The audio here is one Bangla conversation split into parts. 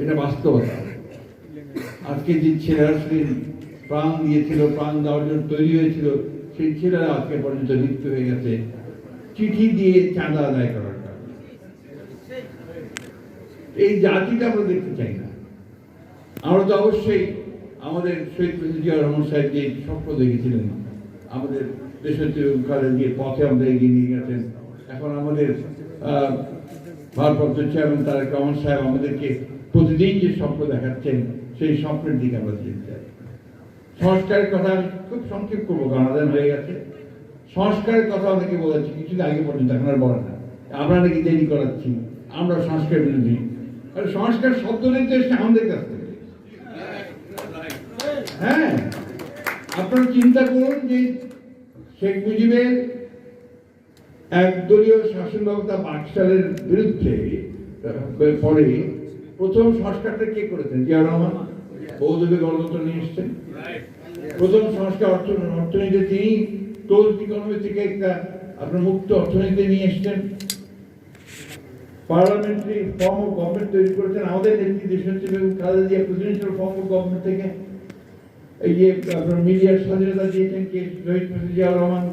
এটা বাস্তবতা। আজকে যে ছেলেরা সেদিন প্রাণ দিয়েছিল, প্রাণ দেওয়ার জন্য তৈরি হয়েছিল, সেই ছেলেরা আজকে পর্যন্ত মৃত্যু হয়ে গেছে। চিঠি দিয়ে চাঁদা আদায় করার এই জাতিটা আমরা দেখতে চাই না। আমরা তো অবশ্যই আমাদের শহীদ জিয়া রহমান সাহেব যে স্বপ্ন দেখেছিলেন, আমাদের দেশের যে পথে আমাদের এগিয়ে নিয়ে গেছেন, এখন আমাদের ভারপ্রাপ্ত চেয়ারম্যান তারেক রহমান সাহেব আমাদেরকে প্রতিদিন যে স্বপ্ন দেখাচ্ছেন, সেই স্বপ্নের দিকে আমরা যেতে চাই। সংস্কারের কথা আমি খুব সংক্ষেপ করব গানাদান হয়ে গেছে। সংস্কারের কথা অনেকে বলেছে, কিছুদিন আগে পর্যন্ত, এখন আর বলে না। আমরা নাকি দেরি করাচ্ছি আমরা সংস্কার বিরোধী। আর সংস্কার শব্দ নিতে এসছে আমাদের কাছ থেকে। হ্যাঁ আপনারা চিন্তা করুন যে শেখ মুজিবের একদলীয় শাসন ব্যবস্থা বাকশালের বিরুদ্ধে পরে প্রথম সংস্কারটা কে করেছেন? জিয়া রহমান? বৌদ্ধকে গণতন্ত্র নিয়ে এসছেন। প্রথম সংস্কার অর্থ অর্থনীতি, তিনি ক্লোজ ইকোনমি থেকে একটা আপনার মুক্ত অর্থনীতি নিয়ে এসছেন। পার্লামেন্টারি ফর্ম অফ গভর্নমেন্ট তৈরি করেছেন। আমাদের নেত্রী দেশনেত্রী Begum Khaleda Zia presidential form of government থেকে এই যে আপনার মিডিয়ার স্বাধীনতা দিয়েছেন কে? শহীদ জিয়াউর রহমান।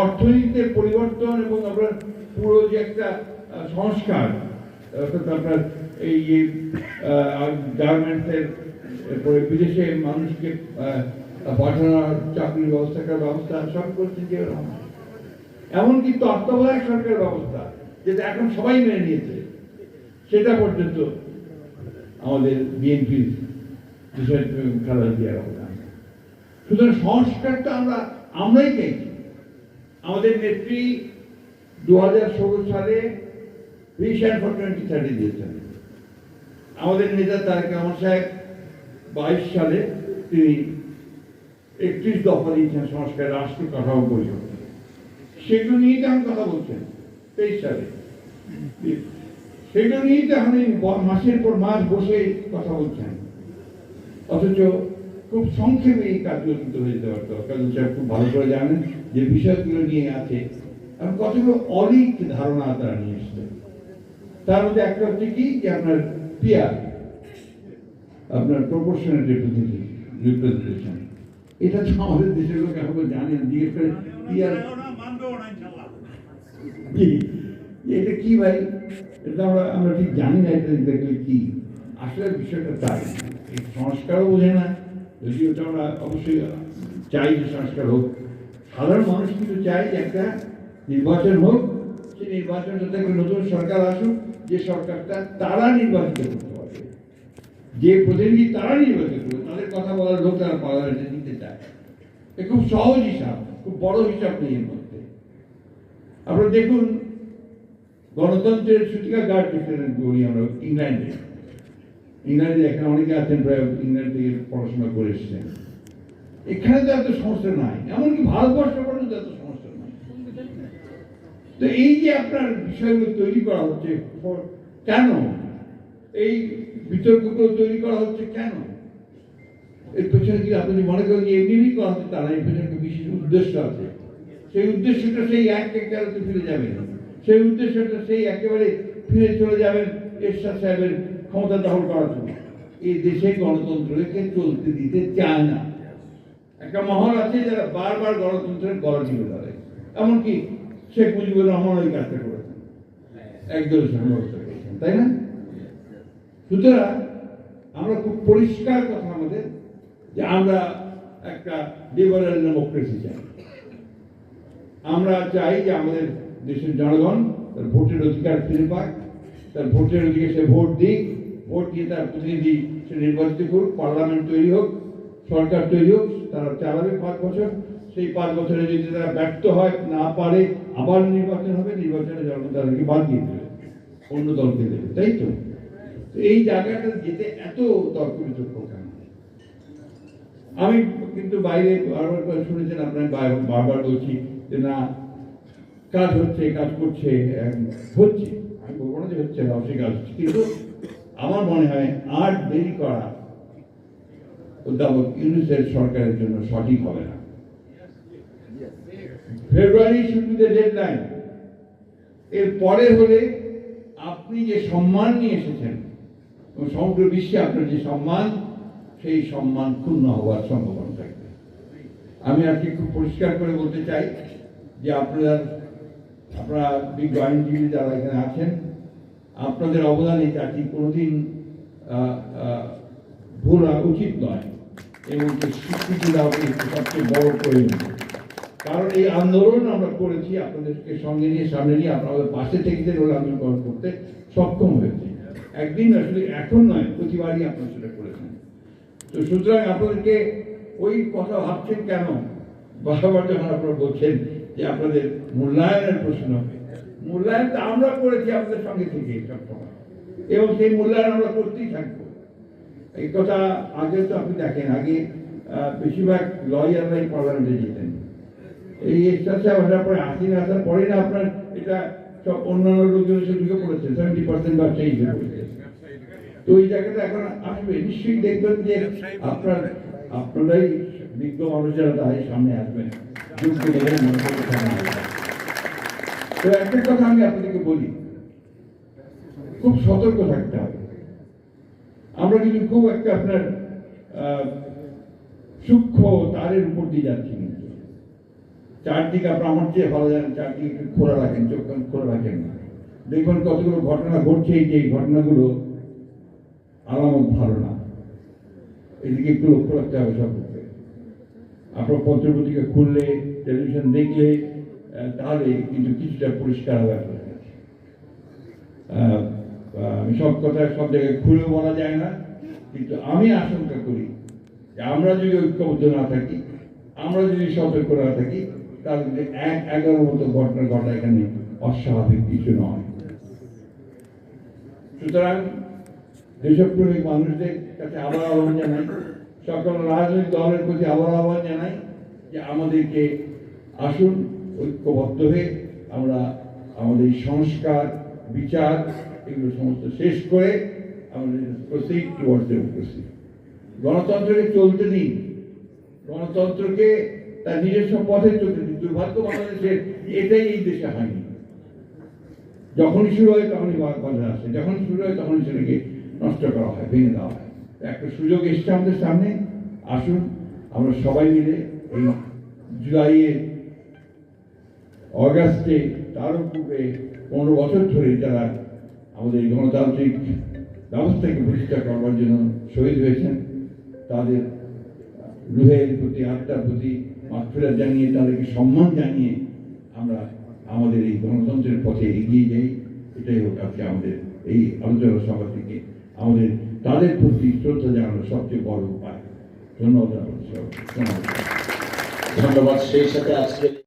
অর্থনীতিতে পরিবর্তন এবং আপনার পুরো যে একটা সংস্কার অর্থাৎ আপনার এই যে গার্মেন্টসের এরপরে বিদেশে মানুষকে পাঠানোর চাকরির ব্যবস্থা করার ব্যবস্থা, সব জিয়াউর রহমান এমনকি তত্ত্বাবধায়ক সরকার ব্যবস্থা, যেটা এখন সবাই মেনে নিয়েছে, সেটা পর্যন্ত আমাদের বিএনপির বিষয় খেলা দিয়ে রাখা সুতরাং সংস্কারটা আমরা, আমরাই চাইছি আমাদের নেত্রী দু হাজার ষোলো সালে ভিশন ফর টোয়েন্টি থার্টি দিয়েছেন। আমাদের নেতা তারেক রহমান সাহেব বাইশ সালে তিনি একত্রিশ দফা দিয়েছেন সংস্কার রাষ্ট্র কাঠামো পরিষদ সেগুলো নিয়েই তো এখন কথা বলছেন, তেইশ সালে। সেগুলো নিয়েই তো এখন মাসের পর মাস বসে কথা বলছেন। অথচ খুব সংক্ষেপে এই কিন্তু হয়ে যেতে পারতো কাজল সাহেব খুব ভালো করে জানেন, যে বিষয়গুলো নিয়ে আছে। এবং কতগুলো অলিক ধারণা তারা নিয়ে এসছে। তার মধ্যে একটা হচ্ছে কি, যে আপনার পিয়ার আপনার প্রপোর্শনাল রিপ্রেজেন্টেশন এটা তো আমাদের দেশের লোক এখন জানে না জিজ্ঞেস করে পিয়ার এটা কি ভাই? এটা আমরা আমরা ঠিক জানি না, এটা দেখলে কি? আসলে বিষয়টা তাই। সংস্কারও বোঝে না। যদি ওটা আমরা অবশ্যই চাই যে সংস্কার হোক। সাধারণ মানুষ কিন্তু চাই যে একটা নির্বাচন হোক সেই নির্বাচন যাতে একটা নতুন সরকার আসুক, যে সরকারটা তারা নির্বাচিত করতে পারবে। যে প্রতিনিধি তারা নির্বাচিত করবে, তাদের কথা বলার লোক তারা পার্লামেন্টে নিতে চায়। এ খুব সহজ হিসাব, খুব বড় হিসাব নেই এর মধ্যে। আপনারা দেখুন, গণতন্ত্রের সূতিকা গার্ড ডিক্লেয়ার করি আমরা ইংল্যান্ডে। ইংল্যান্ডে এখানে অনেকে আছেন, প্রায় ইংল্যান্ড থেকে পড়াশোনা করে এসেছেন। এখানে তো এত সমস্যা নাই, এমনকি ভারতবর্ষ পর্যন্ত এত সমস্যা নাই। তো এই যে আপনার বিষয়গুলো তৈরি করা হচ্ছে কেন? এই বিতর্কগুলো তৈরি করা হচ্ছে কেন? এর পেছনে কি আপনি মনে করেন যে এমনি করা হচ্ছে তারা এর পেছনে একটা বিশেষ উদ্দেশ্য আছে। সেই উদ্দেশ্যটা সেই এক একেবারে ফিরে যাবে। সেই উদ্দেশ্যটা সেই একেবারে ফিরে চলে যাবেন এরশাদ সাহেবের ক্ষমতা দখল করার জন্য। এই দেশে গণতন্ত্রকে চলতে দিতে চায় না। একটা মহল আছে যারা বারবার গণতন্ত্রের গলা টিপে ধরে এমনকি শেখ মুজিবুর রহমান ওই কাজটা করেছেন। একদল তাই না? সুতরাং আমরা খুব পরিষ্কার কথা আমাদের যে আমরা একটা লিবারেল ডেমোক্রেসি চাই। আমরা চাই যে আমাদের দেশের জনগণ তার ভোটের অধিকার ফিরে পাক, তার ভোটের অধিকার সে ভোট দিক ভোট দিয়ে তার প্রতিনিধি সে নির্বাচিত করুক, পার্লামেন্ট তৈরি হোক, সরকার তৈরি হোক, তারা চালাবে পাঁচ বছর। সেই পাঁচ বছরে যদি তারা ব্যর্থ হয়, না পারে, আবার নির্বাচন হবে, নির্বাচনে জনগণ তাদেরকে বাদ দিয়ে দেবে, অন্য দলকে দেবে, তাই তো? এই জায়গাটা যেতে এত তর্ক বিতর্ক কেন? আমি কিন্তু বাইরে বারবার করে শুনেছেন আপনার বারবার বলছি যে না, কাজ হচ্ছে, কাজ করছে হচ্ছে। আমি বলব না যে হচ্ছে কাজ হচ্ছে, কিন্তু আমার মনে হয় আর দেরি করা অধ্যাপক ইউনুসের সরকারের জন্য সঠিক হবে না। ফেব্রুয়ারি শুরুতে ডেডলাইন এর পরে হলে আপনি যে সম্মান নিয়ে এসেছেন সমগ্র বিশ্বে আপনার যে সম্মান, সেই সম্মান ক্ষুণ্ণ হওয়ার সম্ভাবনা থাকবে। আমি আজকে খুব পরিষ্কার করে বলতে চাই যে আপনারা আপনারা বিজ্ঞ আইনজীবী যারা এখানে আছেন আপনাদের অবদান এই জাতি কোনোদিন ভোলা উচিত নয় এবং স্বীকৃতি দেওয়া সবচেয়ে বড় প্রয়োজন। কারণ এই আন্দোলন আমরা করেছি, আপনাদেরকে সঙ্গে নিয়ে, সামনে নিয়ে আপনাদের পাশে থেকে যে রোল আন্দোলন করতে সক্ষম হয়েছে। একদিন আসলে এখন নয়, প্রতিবারই আপনারা সেটা করেছেন। তো সুতরাং আপনাদেরকে ওই কথা ভাবছেন কেন? বারবার যখন আপনারা বলছেন যে আপনাদের মূল্যায়নের প্রশ্ন মূল্যায়ন তো আমরা করেছি, আপনাদের সঙ্গে থেকে সবসময় এবং সেই মূল্যায়ন আমরা করতেই থাকব। এই কথা আগে তো আপনি দেখেন, আগে বেশিরভাগ লয়াররাই পার্লামেন্টে যেতেন। এই এক্সার সাহেব আসার পরে আসিন আসার পরে না আপনার এটা সব অন্যান্য লোকজনের সাথে ঢুকে পড়েছে সেভেন্টি পার্সেন্ট ব্যবসায়ী হিসেবে পড়েছে। তো ওই জায়গাটা এখন আসবে, নিশ্চয়ই দেখবেন যে আপনার, আপনারাই বিজ্ঞ মানুষেরা তাই সামনে আসবেন দেখে মানুষের সামনে আসবেন। তো একটা কথা আমি আপনাদেরকে বলি। খুব সতর্ক থাকতে হবে। আমরা কিন্তু খুব একটা আপনার সূক্ষ্ম তারের উপর দিয়ে যাচ্ছি কিন্তু। চারদিকে আপনার আমার চেয়ে ভালো জানেন, চারদিকে একটু খোলা রাখেন, চোখ খোলা রাখেন। দেখবেন কতগুলো ঘটনা ঘটছে, এই যে এই ঘটনাগুলো আলামত ভালো না। এদিকে একটু লক্ষ্য রাখতে হবে সবকে আপনার পত্রপত্রিকা খুললে, টেলিভিশন দেখলে তাহলে কিন্তু কিছুটা পরিষ্কার হবে আপনার কাছে। আমি সব কথা সব জায়গায় খুলে বলা যায় না, কিন্তু আমি আশঙ্কা করি যে আমরা যদি ঐক্যবদ্ধ না থাকি, আমরা যদি সতর্ক না থাকি, তাহলে এক এগারো মতো ঘটনা ঘটা এখানে অস্বাভাবিক কিছু নয় সুতরাং দেশপ্রেমিক মানুষদের কাছে আবার আহ্বান জানাই, সকল রাজনৈতিক দলের প্রতি আবার আহ্বান জানাই যে আমাদেরকে আসুন ঐক্যবদ্ধ হয়ে আমরা আমাদের সংস্কার, বিচার এগুলো সমস্ত শেষ করে আমাদের প্রসিড টুয়ার্ডস ডেমোক্রেসি গণতন্ত্রকে চলতে দিন। গণতন্ত্রকে তার নিজস্ব পথে চলতে দিন। দুর্ভাগ্য বাংলাদেশের এটাই এই দেশে হয়নি। যখনই শুরু হয় তখনই বাধা আসে। যখন শুরু হয় তখনই সেটাকে নষ্ট করা হয়, ভেঙে দেওয়া হয়। একটা সুযোগ এসছে আমাদের সামনে। আসুন, আমরা সবাই মিলে এই জুলাইয়ের অগাস্টে তারও পূর্বে পনেরো বছর ধরে যারা আমাদের গণতান্ত্রিক ব্যবস্থাকে প্রতিষ্ঠা করবার জন্য শহীদ হয়েছেন, তাদের রুহের প্রতি, আত্মার প্রতি মাফিরা জানিয়ে, তাদেরকে সম্মান জানিয়ে আমরা আমাদের এই গণতন্ত্রের পথে এগিয়ে যাই। এটাই হোক আজকে আমাদের এই আলোচনা সভা থেকে। আমাদের, তাদের প্রতি শ্রদ্ধা জানানোর সবচেয়ে বড় উপায়। ধন্যবাদ। ধন্যবাদ। সেই সাথে আজকে